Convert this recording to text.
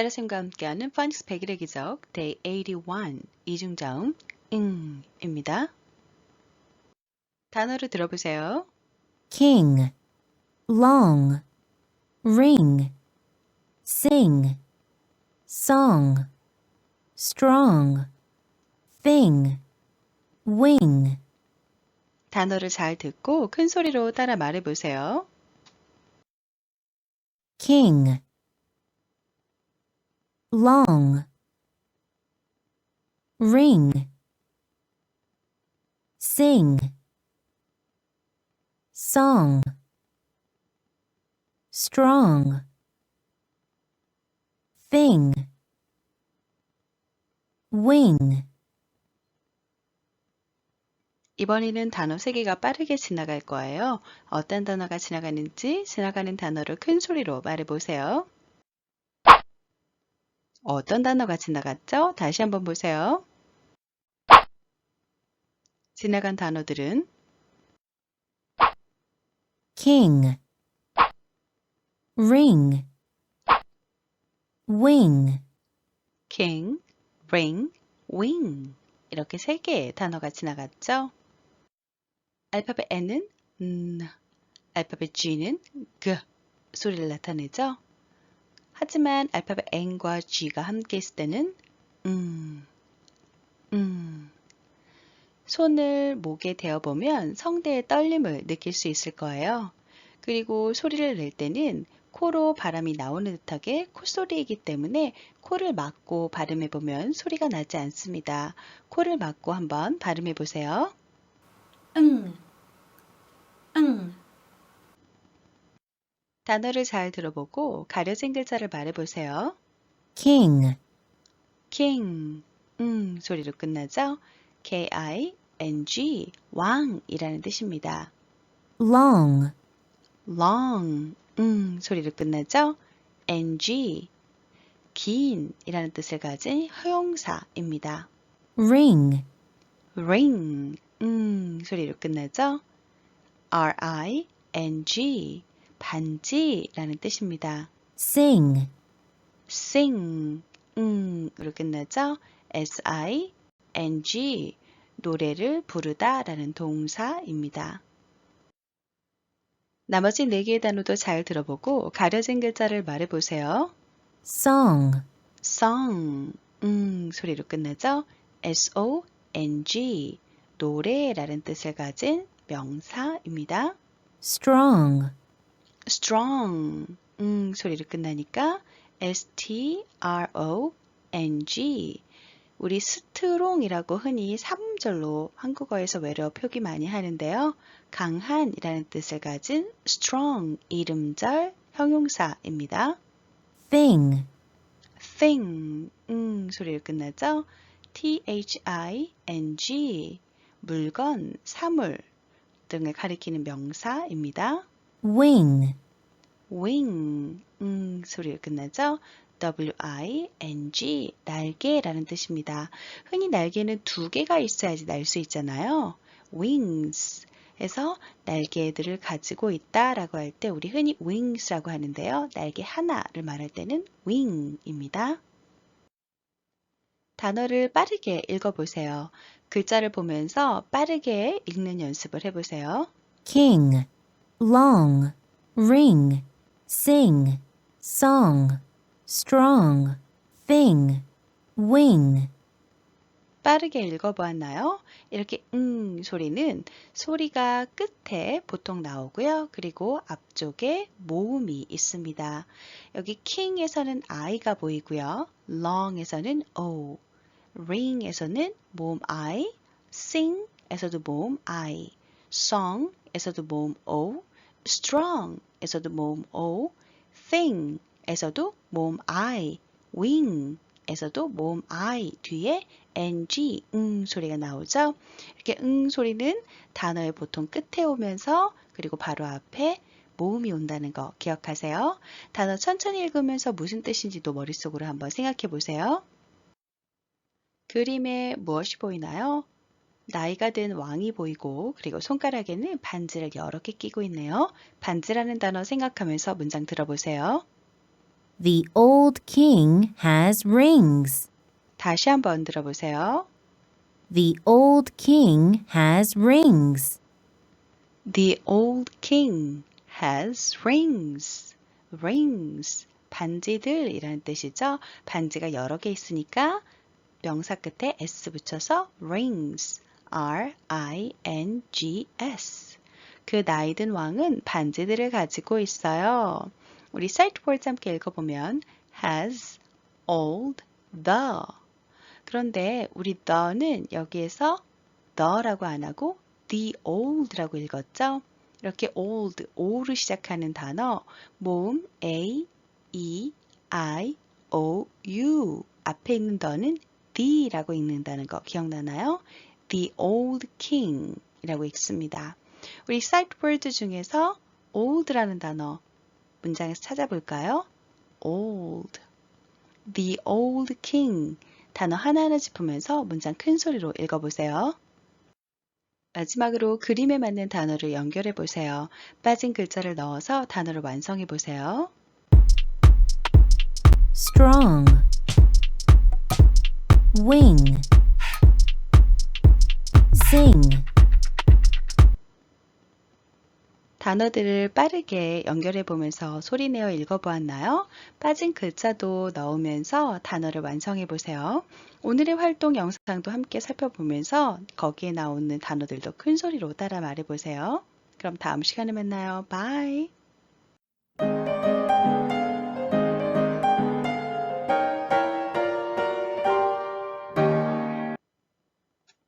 세라쌤과 함께하는 파닉스 100일의 기적 Day 81 이중자음 응입니다. 단어를 들어보세요. king, long, ring, sing, song, strong, thing, wing, 단어를 잘 듣고 큰 소리로 따라 말해보세요. king, long, ring, sing, song, strong, thing, wing. 이번에는 단어 3개가 빠르게 지나갈 거예요. 어떤 단어가 지나가는지 지나가는 단어를 큰 소리로 말해보세요. 어떤 단어가 지나갔죠? 다시 한번 보세요. 지나간 단어들은 king, ring, wing, king, ring, wing 이렇게 세 개의 단어가 지나갔죠? 알파벳 N은 N, 알파벳 G는 G 소리를 나타내죠? 하지만 알파벳 N과 G가 함께 있을 때는 음, 음. 손을 목에 대어보면 성대의 떨림을 느낄 수 있을 거예요. 그리고 소리를 낼 때는 코로 바람이 나오는 듯하게 콧소리이기 때문에 코를 막고 발음해보면 소리가 나지 않습니다. 코를 막고 한번 발음해보세요. 응, 응, 단어를 잘 들어보고 가려진 글자를 말해보세요. king, king, 음 소리로 끝나죠? K-I-N-G, 왕이라는 뜻입니다. long, long, 음 소리로 끝나죠? N-G, 긴이라는 뜻을 가진 허용사입니다. ring, ring, 음 소리로 끝나죠? R-I-N-G, 반지라는 뜻입니다. sing, sing, 음으로 끝나죠? S-I-N-G, 노래를 부르다 라는 동사입니다. 나머지 4개의 단어도 잘 들어보고 가려진 글자를 말해보세요. song, song, 음 소리로 끝나죠? S-O-N-G, 노래라는 뜻을 가진 명사입니다. strong, strong, 음 소리로 끝나니까 S-T-R-O-N-G, 우리 스트롱이라고 흔히 사음절로 한국어에서 외래어 표기 많이 하는데요. 강한이라는 뜻을 가진 strong 이름절 형용사입니다. thing, thing, 음 소리로 끝나죠? T-H-I-N-G, 물건, 사물 등을 가리키는 명사입니다. Wing, wing, 음 소리로 끝나죠? W-I-N-G, 날개라는 뜻입니다. 흔히 날개는 두 개가 있어야지 날 수 있잖아요. wings, 에서 날개들을 가지고 있다라고 할 때 우리 흔히 wings라고 하는데요. 날개 하나를 말할 때는 wing입니다. 단어를 빠르게 읽어보세요. 글자를 보면서 빠르게 읽는 연습을 해보세요. king, long, ring, sing, song, strong, thing, wing, 빠르게 읽어보았나요? 이렇게 음 소리는 소리가 끝에 보통 나오고요. 그리고 앞쪽에 모음이 있습니다. 여기 king에서는 i가 보이고요. long에서는 o, ring에서는 모음 i, sing에서도 모음 i, song에서도 모음 o, strong에서도 모음 o, thing에서도 모음 i, wing 에서도 모음 I 뒤에 ng, 응 소리가 나오죠. 이렇게 응 소리는 단어의 보통 끝에 오면서 그리고 바로 앞에 모음이 온다는 거 기억하세요. 단어 천천히 읽으면서 무슨 뜻인지도 머릿속으로 한번 생각해 보세요. 그림에 무엇이 보이나요? 나이가 든 왕이 보이고 그리고 손가락에는 반지를 여러 개 끼고 있네요. 반지라는 단어 생각하면서 문장 들어보세요. The old king has rings. 다시 한번 들어보세요. The old king has rings. The old king has rings. rings. 반지들이라는 뜻이죠. 반지가 여러 개 있으니까 명사 끝에 s 붙여서 rings. R-I-N-G-S. 그 나이든 왕은 반지들을 가지고 있어요. 우리 sight words 함께 읽어보면 has, old, the. 그런데 우리 the는 여기에서 the라고 안 하고 the old라고 읽었죠? 이렇게 old, o로 시작하는 단어 모음 a, e, i, o, u 앞에 있는 더는 the라고 읽는다는 거 기억나나요? The old king 이라고 읽습니다. 우리 sight word 중에서 old라는 단어 문장에서 찾아볼까요? old. The old king 단어 하나하나 짚으면서 문장 큰 소리로 읽어보세요. 마지막으로 그림에 맞는 단어를 연결해 보세요. 빠진 글자를 넣어서 단어를 완성해 보세요. strong, wing, sing, 단어들을 빠르게 연결해 보면서 소리내어 읽어보았나요? 빠진 글자도 넣으면서 단어를 완성해 보세요. 오늘의 활동 영상도 함께 살펴보면서 거기에 나오는 단어들도 큰 소리로 따라 말해 보세요. 그럼 다음 시간에 만나요. 바이.